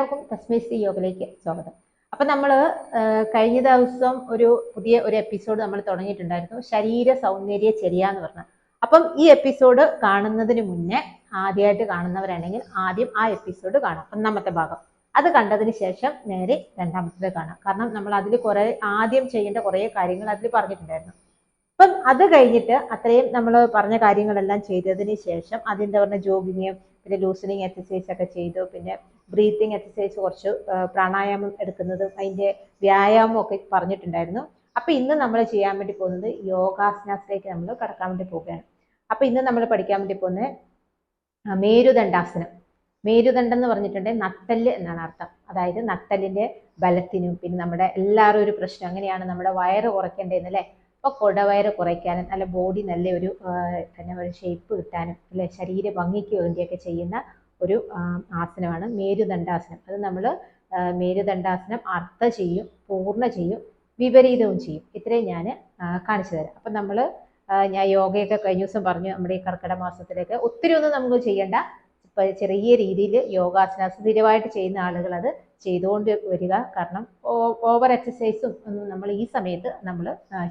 എല്ലാവർക്കും കസ്മേസി യോഗയിലേക്ക് സ്വാഗതം. അപ്പൊ നമ്മൾ കഴിഞ്ഞ ദിവസം ഒരു പുതിയ ഒരു എപ്പിസോഡ് നമ്മൾ തുടങ്ങിയിട്ടുണ്ടായിരുന്നു. ശരീര സൗന്ദര്യ ചെറിയ എന്ന് പറഞ്ഞ. അപ്പം ഈ എപ്പിസോഡ് കാണുന്നതിന് മുന്നേ ആദ്യമായിട്ട് കാണുന്നവരാണെങ്കിൽ ആദ്യം ആ എപ്പിസോഡ് കാണാം. ഒന്നാമത്തെ ഭാഗം. അത് കണ്ടതിന് ശേഷം നേരെ രണ്ടാമത്തേത് കാണാം. കാരണം നമ്മൾ അതിൽ കുറെ ആദ്യം ചെയ്യേണ്ട കുറേ കാര്യങ്ങൾ അതിൽ പറഞ്ഞിട്ടുണ്ടായിരുന്നു. അപ്പം അത് കഴിഞ്ഞിട്ട് അത്രയും നമ്മൾ പറഞ്ഞ കാര്യങ്ങളെല്ലാം ചെയ്തതിന് ശേഷം അതിന്റെ പറഞ്ഞ ജോഗിങ് പിന്നെ ലൂസണിങ് എക്സസൈസ് ഒക്കെ ചെയ്തു. പിന്നെ ബ്രീത്തിങ് എക്സസൈസ് കുറച്ച് പ്രാണായാമം എടുക്കുന്നതും അതിന്റെ വ്യായാമം ഒക്കെ പറഞ്ഞിട്ടുണ്ടായിരുന്നു. അപ്പോൾ ഇന്ന് നമ്മൾ ചെയ്യാൻ വേണ്ടി പോകുന്നത് യോഗാസനത്തിലേക്ക് നമ്മൾ കടക്കാൻ വേണ്ടി പോവുകയാണ്. അപ്പോൾ ഇന്ന് നമ്മൾ പഠിക്കാൻ വേണ്ടി പോകുന്നത് മേരുദണ്ഡാസനം. മേരുദണ്ഡം എന്ന് പറഞ്ഞിട്ടുണ്ടെങ്കിൽ നട്ടൽ എന്നാണ് അർത്ഥം. അതായത് നട്ടലിന്റെ ബലത്തിനും പിന്നെ നമ്മുടെ എല്ലാവരും ഒരു പ്രശ്നം. അങ്ങനെയാണ് നമ്മുടെ വയറ് കുറയ്ക്കേണ്ടതെന്ന് അല്ലേ അപ്പോൾ കുടവയറ് കുറയ്ക്കാനും നല്ല ബോഡി നല്ല ഒരു തന്നെ ഒരു ഷേപ്പ് കിട്ടാനും അല്ലെ? ശരീര ഭംഗിക്ക് വേണ്ടിയൊക്കെ ചെയ്യുന്ന ഒരു ആസനമാണ് മേരുദണ്ഡാസനം. അത് നമ്മൾ മേരുദണ്ഡാസനം അർത്ഥ ചെയ്യും പൂർണ ചെയ്യും വിപരീതവും ചെയ്യും. ഇത്രയും ഞാൻ കാണിച്ചു തരാം. അപ്പം നമ്മൾ ഞാൻ യോഗയൊക്കെ കഴിഞ്ഞ ദിവസം പറഞ്ഞു നമ്മുടെ ഈ കർക്കിടക മാസത്തിലേക്ക്. ഒത്തിരി ഒന്നും നമുക്ക് ചെയ്യേണ്ട. ചെറിയ രീതിയിൽ യോഗാസന സ്ഥിരമായിട്ട് ചെയ്യുന്ന ആളുകൾ അത് ചെയ്തുകൊണ്ട് വരിക. കാരണം ഓവർ എക്സസൈസും ഒന്നും നമ്മൾ ഈ സമയത്ത് നമ്മൾ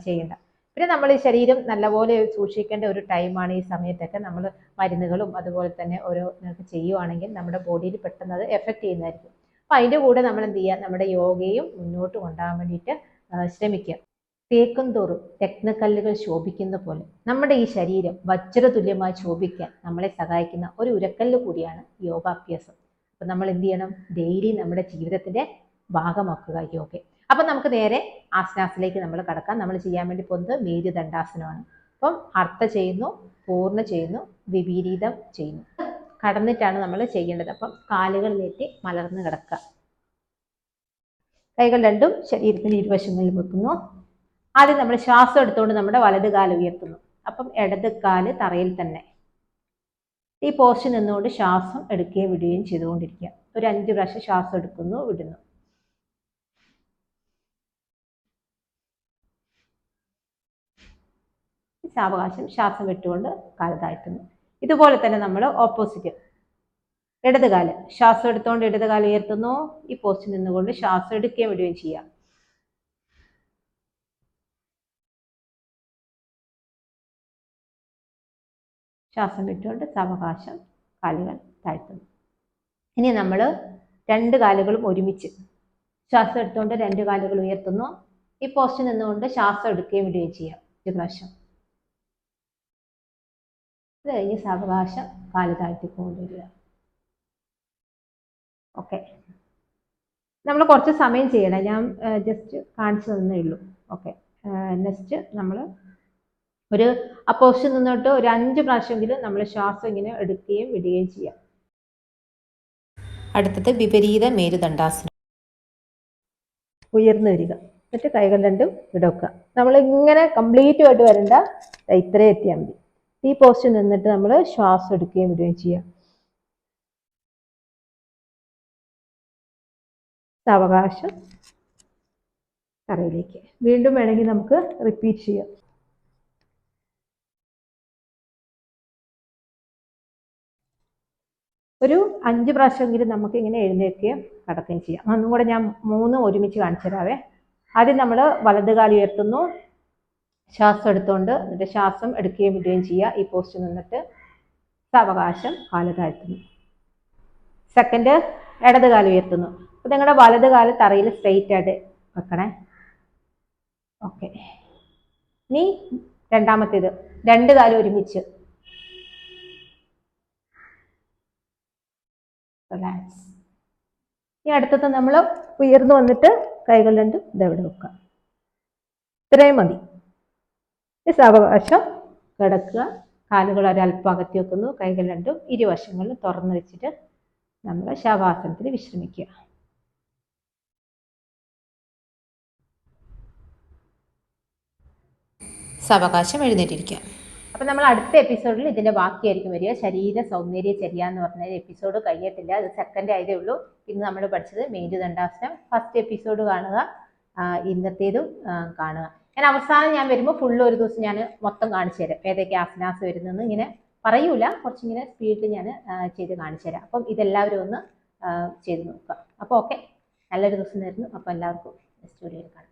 ചെയ്യണ്ട. പിന്നെ നമ്മൾ ശരീരം നല്ലപോലെ സൂക്ഷിക്കേണ്ട ഒരു ടൈമാണ് ഈ സമയത്തൊക്കെ നമ്മൾ മരുന്നുകളും അതുപോലെ തന്നെ ഓരോ ചെയ്യുവാണെങ്കിൽ നമ്മുടെ ബോഡിയിൽ പെട്ടെന്ന് അത് എഫക്റ്റ് ചെയ്യുന്നതായിരിക്കും. അപ്പം അതിന്റെ കൂടെ നമ്മൾ എന്ത് ചെയ്യുക? നമ്മുടെ യോഗയും മുന്നോട്ട് കൊണ്ടുപോകാൻ വേണ്ടിയിട്ട് ശ്രമിക്കുക. തേക്കും തോറും രത്നക്കല്ലുകൾ ശോഭിക്കുന്ന പോലെ നമ്മുടെ ഈ ശരീരം വജ്രതുല്യമായി ശോഭിക്കാൻ നമ്മളെ സഹായിക്കുന്ന ഒരു ഉരക്കല്ല് കൂടിയാണ് യോഗാഭ്യാസം. അപ്പം നമ്മൾ എന്ത് ചെയ്യണം ഡെയിലി നമ്മുടെ ജീവിതത്തിന്റെ ഭാഗമാക്കുക യോഗ അപ്പം നമുക്ക് നേരെ ആസനാസിലേക്ക് നമ്മൾ കടക്കാം. നമ്മൾ ചെയ്യാൻ വേണ്ടി പോകുന്നത് മേരുദണ്ഡാസനമാണ്. അപ്പം അർത്ഥ ചെയ്യുന്നു പൂർണ ചെയ്യുന്നു വിപരീതം ചെയ്യുന്നു. കടന്നിട്ടാണ് നമ്മൾ ചെയ്യേണ്ടത്. അപ്പം നീട്ടി മലർന്ന് കിടക്കുക. കൈകൾ രണ്ടും ശരീരത്തിന്റെ ഇരുവശങ്ങളിൽ വെക്കുന്നു. ആദ്യം നമ്മൾ ശ്വാസം എടുത്തുകൊണ്ട് നമ്മുടെ വലത് കാൽ ഉയർത്തുന്നു. അപ്പം ഇടത് കാൽ തറയിൽ തന്നെ. ഈ പോസ്റ്റ് നിന്നുകൊണ്ട് ശ്വാസം എടുക്കുകയും വിടുകയും ചെയ്തുകൊണ്ടിരിക്കുക. ഒരു അഞ്ച് പ്രാവശ്യം ശ്വാസം എടുക്കുന്നു വിടുന്നു. സാവകാശം ശ്വാസം വിട്ടുകൊണ്ട് കാൽ താഴ്ത്തുന്നു ഇതുപോലെ തന്നെ നമ്മൾ ഓപ്പോസിറ്റ് ഇടത് കാൽ. ശ്വാസം എടുത്തുകൊണ്ട് ഇടത് കാൽ ഉയർത്തുന്നു. ഈ പോസ്റ്റ് നിന്നുകൊണ്ട് ശ്വാസം എടുക്കുകയും വിടുകയും ചെയ്യാം ശ്വാസം വിട്ടുകൊണ്ട് സാവകാശം കാലുകൾ താഴ്ത്തുന്നു. ഇനി നമ്മൾ രണ്ട് കാലുകളും ഒരുമിച്ച് ശ്വാസം എടുത്തുകൊണ്ട് രണ്ട് കാലുകൾ ഉയർത്തുന്നു. ഈ പോസ്റ്റ് നിന്നുകൊണ്ട് ശ്വാസം എടുക്കുകയും വിടുകയും ചെയ്യാം. ഒരു പ്രാവശ്യം. അത് കഴിഞ്ഞ് സാവകാശം കാൽ താഴ്ത്തിക്കൊണ്ടുവരിക ഓക്കെ. നമ്മൾ കുറച്ച് സമയം ചെയ്യണം. ഞാൻ ജസ്റ്റ് കാണിച്ചു തന്നേ ഉള്ളൂ. ഓക്കെ. നെക്സ്റ്റ് നമ്മൾ ഒരു ആ പൊസിഷൻ നിന്നിട്ട് ഒരു അഞ്ച് പ്രാവശ്യമെങ്കിലും നമ്മൾ ശ്വാസം ഇങ്ങനെ എടുക്കുകയും വിടുകയും ചെയ്യാം. അടുത്തത് വിപരീത മേരുദണ്ഡാസനം. ഉയർന്നു വരിക. എന്നിട്ട് കൈകൾ രണ്ടും ഇടക്കുക നമ്മൾ ഇങ്ങനെ കംപ്ലീറ്റ് ആയിട്ട് വരണ്ട ദാ ഇത്രയും എത്തിയാൽ മതി. ഈ പോസ്റ്റ് നിന്നിട്ട് നമ്മൾ ശ്വാസം എടുക്കുകയും വിടുകയും ചെയ്യാം. സാവകാശം തറയിലേക്ക്. വീണ്ടും വേണമെങ്കിൽ നമുക്ക് റിപ്പീറ്റ് ചെയ്യാം. ഒരു അഞ്ച് പ്രാവശ്യമെങ്കിലും നമുക്ക് ഇങ്ങനെ എഴുന്നേൽക്കുകയും നടക്കുകയും ചെയ്യാം. ഒന്നും കൂടെ ഞാൻ മൂന്ന് ഒരുമിച്ച് കാണിച്ചു തരാവേ ആദ്യം നമ്മൾ വലത് കാലി ഉയർത്തുന്നു. ശ്വാസം എടുത്തുകൊണ്ട് എന്നിട്ട് ശ്വാസം എടുക്കുകയും വിടുകയും ചെയ്യുക. ഈ പോസ്റ്റ് നിന്നിട്ട് സാവകാശം കാൽ താഴ്ത്തുന്നു. സെക്കൻഡ് ഇടത് കാൽ ഉയർത്തുന്നു. അപ്പോൾ നിങ്ങളുടെ വലത് കാൽ തറയിൽ സ്ട്രെയിറ്റ് ആയിട്ട് വെക്കണേ. ഓക്കെ നീ രണ്ടാമത്തേത്. രണ്ട് കാലം ഒരുമിച്ച് റിലാക്സ് ഈ അടുത്തത് നമ്മൾ ഉയർന്നു വന്നിട്ട് കൈകൾ രണ്ടും ഇതെവിടെ വെക്കുക ഇത്രയും മതി. ഈ സാവകാശം കിടക്കുക. കാലുകൾ ഒരല്പം അകത്തി വെക്കുന്നു. കൈകൾ രണ്ടും ഇരുവശങ്ങളിലും തുറന്നു വെച്ചിട്ട് നമ്മൾ ശവാസനത്തിൽ വിശ്രമിക്കുക. സാവകാശം എഴുന്നേറ്റിരിക്കുക. അപ്പം നമ്മൾ അടുത്ത എപ്പിസോഡിൽ ഇതിന്റെ ബാക്കിയായിരിക്കും വരിക. ശരീര സൗന്ദര്യ ചര്യ എന്ന് പറഞ്ഞ എപ്പിസോഡ് കഴിയത്തില്ല അത് സെക്കൻഡ് ആയതേ ഉള്ളൂ. ഇന്ന് നമ്മൾ പഠിച്ചത് മേരുദണ്ഡാസനം ഫസ്റ്റ് എപ്പിസോഡ് കാണുക. ഇന്നത്തേതും കാണുക. ഞാൻ അവസാനം ഞാൻ വരുമ്പോൾ ഫുള്ള് ഒരു ദിവസം ഞാൻ മൊത്തം കാണിച്ചു തരാം. ഏതൊക്കെ ആസനാസ് വരുന്നെന്ന് ഇങ്ങനെ പറയൂല. കുറച്ചിങ്ങനെ സ്പീഡിൽ ഞാൻ ചെയ്ത് കാണിച്ചു തരാം. അപ്പം ഇതെല്ലാവരും ഒന്ന് ചെയ്ത് നോക്കുക. അപ്പോൾ ഓക്കെ നല്ലൊരു ദിവസം തരുന്നു അപ്പോൾ എല്ലാവർക്കും സ്റ്റുഡിയോയിൽ കാണാം.